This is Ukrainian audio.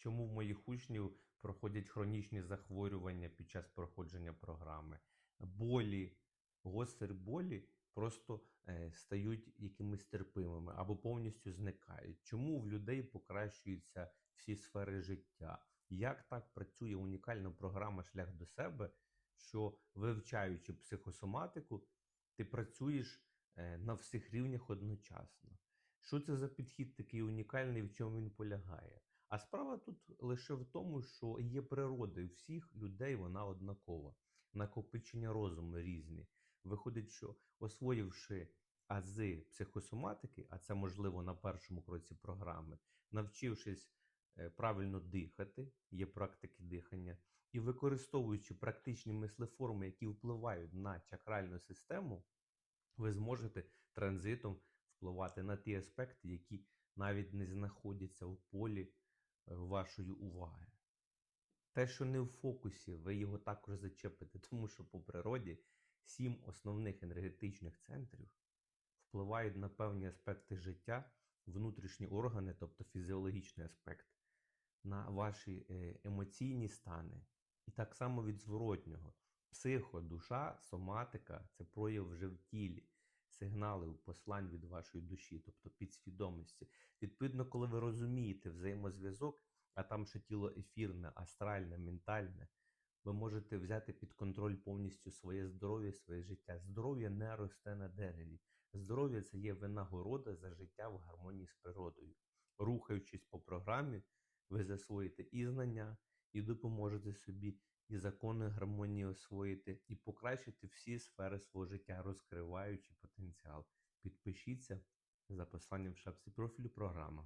чому в моїх учнів проходять хронічні захворювання під час проходження програми, болі, гострі болі просто е, стають якимись терпимими або повністю зникають. Чому в людей покращуються всі сфери життя? Як так працює унікальна програма Шлях до себе, що вивчаючи психосоматику, ти працюєш е, на всіх рівнях одночасно? Що це за підхід такий унікальний, в чому він полягає? А справа тут лише в тому, що є природа, і всіх людей вона однакова, накопичення розуму різні. Виходить, що освоївши ази психосоматики, а це можливо на першому кроці програми, навчившись е, правильно дихати, є практики дихання, і використовуючи практичні мислеформи, які впливають на чакральну систему, ви зможете транзитом впливати на ті аспекти, які навіть не знаходяться в полі вашої уваги. Те, що не в фокусі, ви його також зачепите, тому що по природі сім основних енергетичних центрів впливають на певні аспекти життя, внутрішні органи, тобто фізіологічний аспект, на ваші е, емоційні стани. І так само від зворотнього. Психо, душа, соматика це прояв вже в тілі, сигнали, послань від вашої душі, тобто підсвідомості. Відповідно, коли ви розумієте взаємозв'язок, а там ще тіло ефірне, астральне, ментальне, ви можете взяти під контроль повністю своє здоров'я, своє життя. Здоров'я не росте на дереві. Здоров'я це є винагорода за життя в гармонії з природою. Рухаючись по програмі, ви засвоїте і знання, і допоможете собі і закони гармонії освоїти, і покращити всі сфери свого життя, розкриваючи потенціал. Підпишіться за посиланням в шапці профілю програма.